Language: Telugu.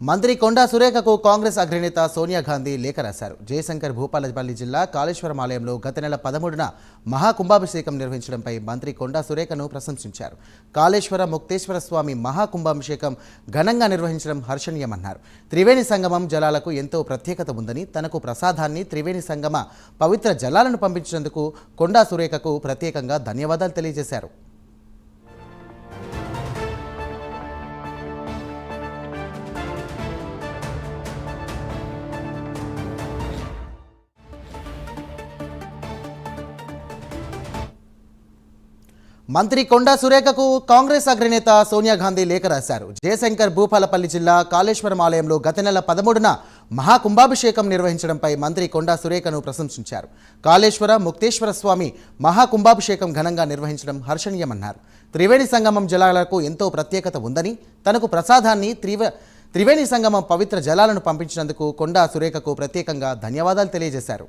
మంత్రి కొండా సురేఖకు కాంగ్రెస్ అగ్రనేత సోనియా గాంధీ లేఖ రాశారు. జయశంకర్ భూపాలపల్లి జిల్లా కాళేశ్వరం ఆలయంలో గత నెల పదమూడున మహాకుంభాభిషేకం నిర్వహించడంపై మంత్రి కొండా సురేఖను ప్రశంసించారు. కాళేశ్వర ముక్తేశ్వర స్వామి మహాకుంభాభిషేకం ఘనంగా నిర్వహించడం హర్షణీయమన్నారు. త్రివేణి సంగమం జలాలకు ఎంతో ప్రత్యేకత ఉందని తనకు ప్రసాదాన్ని త్రివేణి సంగమ పవిత్ర జలాలను పంపించినందుకు కొండా సురేఖకు ప్రత్యేకంగా ధన్యవాదాలు తెలియజేశారు. మంత్రి కొండా సురేఖకు కాంగ్రెస్ అగ్రనేత సోనియా గాంధీ లేఖ రాశారు. జయశంకర్ భూపాలపల్లి జిల్లా కాళేశ్వరం ఆలయంలో గత నెల పదమూడున మహాకుంభాభిషేకం నిర్వహించడంపై మంత్రి కొండా సురేఖను ప్రశంసించారు. కాళేశ్వర ముక్తేశ్వర స్వామి మహాకుంభాభిషేకం ఘనంగా నిర్వహించడం హర్షణీయమన్నారు. త్రివేణి సంగమం జలాలకు ఎంతో ప్రత్యేకత ఉందని తనకు ప్రసాదాన్ని త్రివ త్రివేణి సంగమం పవిత్ర జలాలను పంపించినందుకు కొండా సురేఖకు ప్రత్యేకంగా ధన్యవాదాలు తెలియజేశారు.